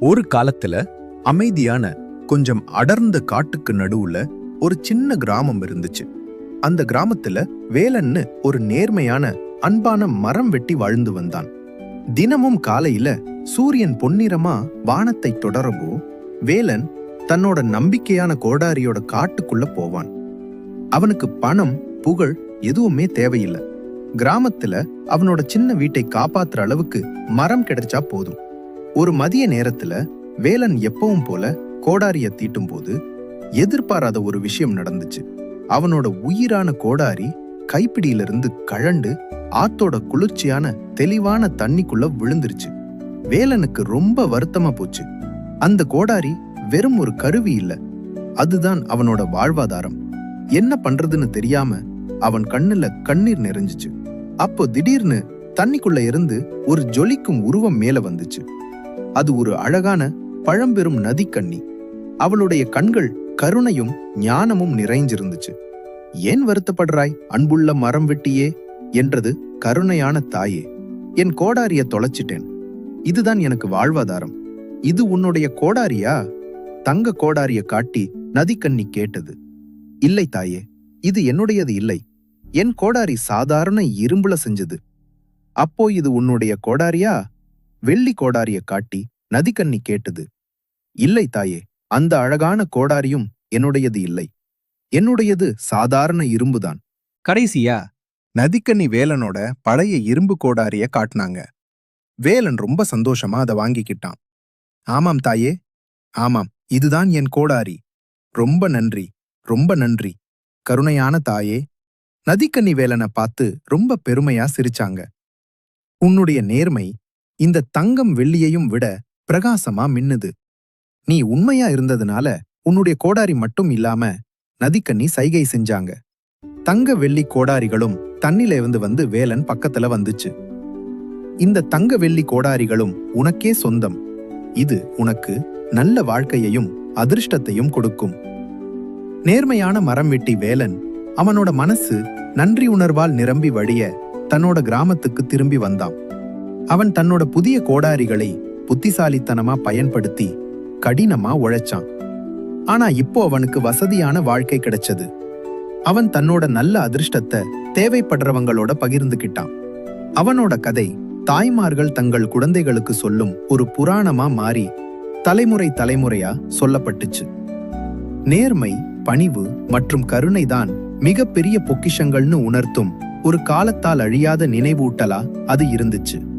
ஒரு காலத்துல அமைதியான கொஞ்சம் அடர்ந்த காட்டுக்கு நடுவுல ஒரு சின்ன கிராமம் இருந்துச்சு. அந்த கிராமத்துல வேலன்னு ஒரு நேர்மையான அன்பான மரம் வெட்டி வாழ்ந்து வந்தான். தினமும் காலையில சூரியன் பொன்னிறமா வானத்தை தொடரவோ வேலன் தன்னோட நம்பிக்கையான கோடாரியோட காட்டுக்குள்ள போவான். அவனுக்கு பணம் புகழ் எதுவுமே தேவையில்லை. கிராமத்துல அவனோட சின்ன வீட்டை காப்பாத்துற அளவுக்கு மரம் கிடைச்சா போதும். ஒரு மதிய நேரத்துல வேலன் எப்பவும் போல கோடாரிய தீட்டும் போது எதிர்பாராத ஒரு விஷயம் நடந்துச்சு. அவனோட உயிரான கோடாரி கைப்பிடியிலிருந்து கழண்டு ஆத்தோட குளிர்ச்சியான தெளிவான தண்ணிக்குள்ள விழுந்துருச்சு. வேலனுக்கு ரொம்ப வருத்தமா போச்சு. அந்த கோடாரி வெறும் ஒரு கருவி இல்ல. அதுதான் அவனோட வாழ்வாதாரம். என்ன பண்றதுன்னு தெரியாம அவன் கண்ணுல கண்ணீர் நிறைஞ்சிச்சு. அப்போ திடீர்னு தண்ணிக்குள்ள இருந்து ஒரு ஜொலிக்கும் உருவம் மேல வந்துச்சு. அது ஒரு அழகான பழம்பெரும் நதிக்கண்ணி. அவளுடைய கண்கள் கருணையும் ஞானமும் நிறைஞ்சிருந்துச்சு. ஏன் வருத்தப்படுறாய்? அன்புள்ள மரம் வெட்டியே என்றது கருணையான தாயே. என் கோடாரிய தொலைச்சிட்டேன். இதுதான் எனக்கு வாழ்வாதாரம். இது உன்னுடைய கோடாரியா? தங்க கோடாரிய காட்டி நதிக்கண்ணி கேட்டது. இல்லை தாயே இது என்னுடையது இல்லை. என் கோடாரி சாதாரண இரும்புல செஞ்சது. அப்போ இது உன்னுடைய கோடாரியா? வெள்ளி கோடாரிய காட்டி நதிக்கண்ணி கேட்டது இல்லை தாயே அந்த அழகான கோடாரியும் என்னுடையது இல்லை. என்னுடையது சாதாரண இரும்புதான். கடைசியா நதிக்கண்ணி வேலனோட பழைய இரும்பு கோடாரிய காட்டினாங்க. வேலன் ரொம்ப சந்தோஷமா அதை வாங்கிக்கிட்டான். ஆமாம் தாயே ஆமாம் இதுதான் என் கோடாரி. ரொம்ப நன்றி ரொம்ப நன்றி. கருணையான தாயே. நதிக்கண்ணி வேலனை பார்த்து ரொம்ப பெருமையா சிரிச்சாங்க. உன்னுடைய நேர்மை இந்த தங்கம் வெள்ளியையும் விட பிரகாசமா மின்னுது. நீ உண்மையா இருந்ததுனால உன்னுடைய கோடாரி மட்டும் இல்லாம நதிக்கண்ணி சைகை செஞ்சாங்க. தங்க வெள்ளி கோடாரிகளும் தண்ணில இருந்து வந்து வேலன் பக்கத்துல வந்துச்சு. இந்த தங்க வெள்ளி கோடாரிகளும் உனக்கே சொந்தம். இது உனக்கு நல்ல வாழ்க்கையையும் அதிர்ஷ்டத்தையும் கொடுக்கும். நேர்மையான மரம் வெட்டி வேலன் அவனோட மனசு நன்றி உணர்வால் நிரம்பி வழிய தன்னோட கிராமத்துக்கு திரும்பி வந்தான். அவன் தன்னோட புதிய கோடாரிகளை புத்திசாலித்தனமா பயன்படுத்தி கடினமா உழைச்சான். ஆனா இப்போ அவனுக்கு வசதியான வாழ்க்கை கிடைச்சது. அவன் தன்னோட நல்ல அதிர்ஷ்டத்தை தேவைப்படுறவங்களோட பகிர்ந்துகிட்டான். அவனோட கதை தாய்மார்கள் தங்கள் குழந்தைகளுக்கு சொல்லும் ஒரு புராணமா மாறி தலைமுறை தலைமுறையா சொல்லப்பட்டுச்சு. நேர்மை பணிவு மற்றும் கருணைதான் மிகப்பெரிய பொக்கிஷங்கள்னு உணர்த்தும் ஒரு காலத்தால் அழியாத நினைவூட்டலா அது இருந்துச்சு.